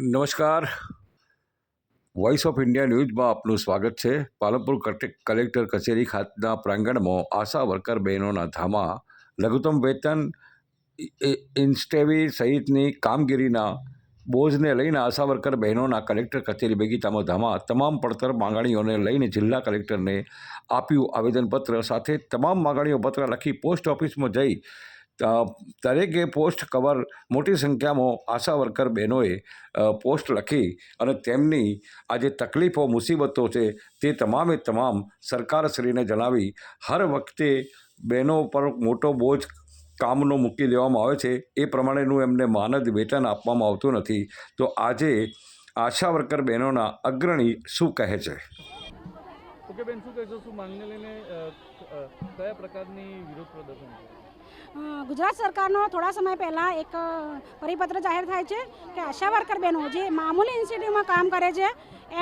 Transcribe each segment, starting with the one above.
નમસ્કાર. Voice of India ન્યૂઝમાં આપનું સ્વાગત છે. પાલનપુર કટે- કલેક્ટર કચેરી ખાતના પ્રાંગણમાં આશા વર્કર બહેનોના ધામા લઘુત્તમ વેતન ઇન્સ્ટેવી સહિતની કામગીરીના બોજને લઈને આશા વર્કર બહેનોના કલેક્ટર કચેરી બેગીતામાં ધામા તમામ પડતર માંગણીઓને લઈને જિલ્લા કલેક્ટરને આપ્યું આવેદનપત્ર. સાથે તમામ માંગણીઓ પત્ર લખી પોસ્ટ ઓફિસમાં જઈ દરેકે પોસ્ટ કવર મોટી સંખ્યામાં આશા વર્કર બહેનોએ પોસ્ટ લખી અને તેમની આ જે તકલીફો, મુસીબતો છે તે તમામે તમામ સરકારશ્રીને જણાવી હર વખતે બહેનો પર મોટો બોજ કામનો મૂકી દેવામાં આવે છે. એ પ્રમાણેનું એમને માનદ વેતન આપવામાં આવતું નથી. તો આજે આશા વર્કર બહેનોના અગ્રણી શું કહે છે? ઓકે બેન, શું કહેશો? શું માંગને લઈને કયા પ્રકારની વિરોધ પ્રદર્શન ગુજરાત સરકારનો થોડા સમય પહેલાં એક પરિપત્ર જાહેર થાય છે કે આશા વર્કર બહેનો જે મામૂલી ઇન્સ્ટિટ્યૂટમાં કામ કરે છે,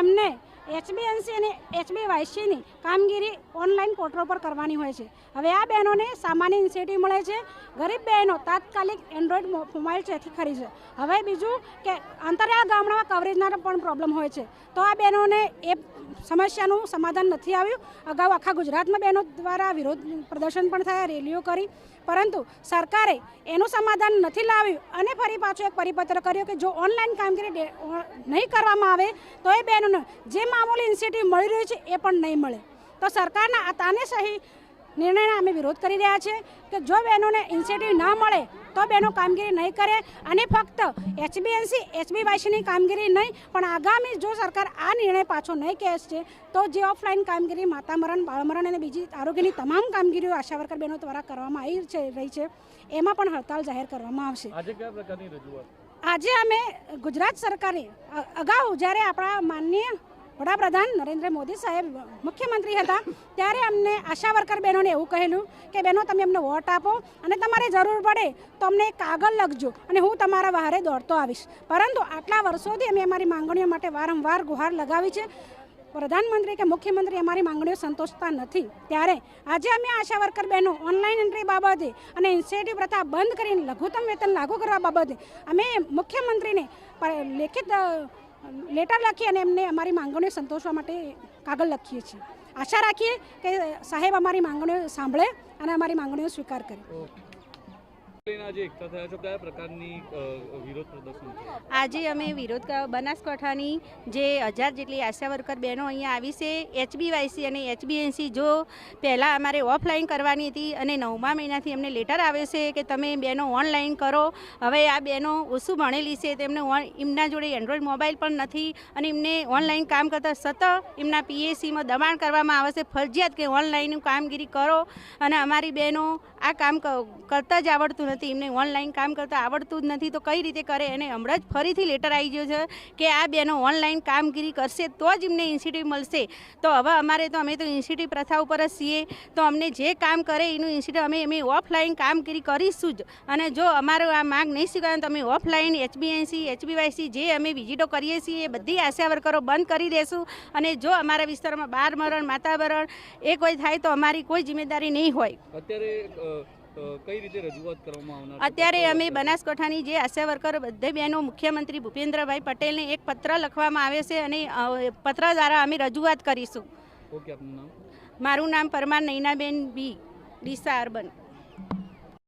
એમને એચબીએનસી અને એચબી વાયસીની કામગીરી ઓનલાઈન પોર્ટલ પર કરવાની હોય છે. હવે આ બહેનોને સામાન્ય ઇન્સેન્ટિવ મળે છે. ગરીબ બહેનો તાત્કાલિક એન્ડ્રોઈડ મોબાઈલ છેથી ખરીદે છે. હવે બીજું કે અંતરિયાળ ગામડામાં કવરેજના પણ પ્રોબ્લેમ હોય છે. તો આ બહેનોને એ સમસ્યાનું સમાધાન નથી આવ્યું. અગાઉ આખા ગુજરાતમાં બહેનો દ્વારા વિરોધ પ્રદર્શન પણ થયા, રેલીઓ કરી. પરંતુ સરકારે એનું સમાધાન નથી લાવ્યું અને ફરી પાછું એક પરિપત્ર કર્યો કે જો ઓનલાઈન કામગીરી નહીં કરવામાં આવે તો એ બહેનોને જે મામૂલી ઇન્સેન્ટિવ મળી રહ્યું છે એ પણ નહીં મળે. તો સરકારના આ તાનેશાહી નિર્ણયનો અમે વિરોધ કરી રહ્યા છીએ કે જો બહેનોને ઇન્સેન્ટિવ ના મળે તો બહેનો કામગીરી નહીં કરે અને ફક્ત એચબીએનસી એચબીવાયસીની કામગીરી નહીં પણ આગામી જો સરકાર આ નિર્ણય પાછો નહીં કહેશે તો જે ઓફલાઈન કામગીરી માતામરણ બાળમરણ અને બીજી આરોગ્યની તમામ કામગીરીઓ આશા વર્કર બહેનો દ્વારા કરવામાં આવી છે રહી છે એમાં પણ હડતાલ જાહેર કરવામાં આવશે. આજે કયા પ્રકારની રજૂઆત? આજે અમે ગુજરાત સરકારે અગાઉ જ્યારે આપણા માનનીય વડાપ્રધાન નરેન્દ્ર મોદી સાહેબ મુખ્યમંત્રી હતા, ત્યારે અમને આશા વર્કર બહેનોને એવું કહેલું કે, બહેનો, તમે અમને વોટ આપો અને તમારે જરૂર પડે તો અમને કાગળ લખજો અને હું તમારા વહારે દોડતો આવીશ. પરંતુ આટલા વર્ષોથી અમે અમારી માંગણીઓ માટે વારંવાર ગુહાર લગાવી છે. પ્રધાનમંત્રી કે મુખ્યમંત્રી અમારી માંગણીઓ સંતોષતા નથી. ત્યારે આજે અમે આશા વર્કર બહેનો ઓનલાઈન એન્ટ્રી બાબતે અને ઇન્સેન્ટિવ પ્રથા બંધ કરીને લઘુત્તમ વેતન લાગુ કરવા બાબતે અમે મુખ્યમંત્રીને લેખિત લેટર લખી અને એમને અમારી માંગણીઓ સંતોષવા માટે કાગળ લખીએ છીએ. આશા રાખીએ કે સાહેબ અમારી માંગણીઓ સાંભળે અને અમારી માંગણીઓ સ્વીકાર કરે. આજે અમે વિરોધ બનાસકાંઠાની જે હજાર જેટલી આશા વર્કર બહેનો અહીંયા આવી છે, એચબીવાયસી અને એચબીએનસી જો પહેલાં અમારે ઓફલાઈન કરવાની હતી અને નવમા મહિનાથી અમને લેટર આવે છે કે તમે બહેનો ઓનલાઈન કરો. હવે આ બહેનો ઓછું ભણેલી છે, તેમને એમના જોડે એન્ડ્રોઈડ મોબાઈલ પણ નથી અને એમને ઓનલાઈન કામ કરતાં સતત એમના પીએસસીમાં દબાણ કરવામાં આવે છે. ફરજિયાત કે ઓનલાઈન કામગીરી કરો અને અમારી બહેનો આ કામ કરતાં જ આવડતું નથી, એમને ઓનલાઈન કામ કરતાં આવડતું જ નથી, તો કઈ રીતે કરે? એને હમણાં જ ફરીથી લેટર આવી ગયો છે કે આ બેનો ઓનલાઈન કામગીરી કરશે તો જ એમને ઇન્સ્ટિટ્યૂટ મળશે. તો હવે અમારે તો, અમે તો ઇન્સ્ટિટ્યૂટ પ્રથા ઉપર જ છીએ. તો અમને જે કામ કરે એનું ઇન્સ્ટિટ્યૂટ અમે અમે ઓફલાઈન કામગીરી કરીશું જ. અને જો અમારો આ માંગ નહીં સ્વીકારે તો અમે ઓફલાઈન એચબીએનસી એચબીવાયસી જે અમે વિઝિટો કરીએ છીએ, એ બધી આશા વર્કરો બંધ કરી દેશું. અને જો અમારા વિસ્તારમાં બાર મરણ, માતા મરણ, એ કોઈ થાય તો અમારી કોઈ જિમ્મેદારી નહીં હોય. અત્યારે કઈ રીતે રજૂઆત કરવામાં આવનાર અત્યારે અમે બનાસકાંઠાની જે આશા વર્કર બધે બહેનો મુખ્યમંત્રી ભૂપેન્દ્રભાઈ પટેલને એક પત્ર લખવામાં આવે છે અને પત્ર દ્વારા અમે રજૂઆત કરીશું. ઓકે આપનું નામ? મારું નામ પરમાર નૈનાબેન બી ડીસા અર્બન.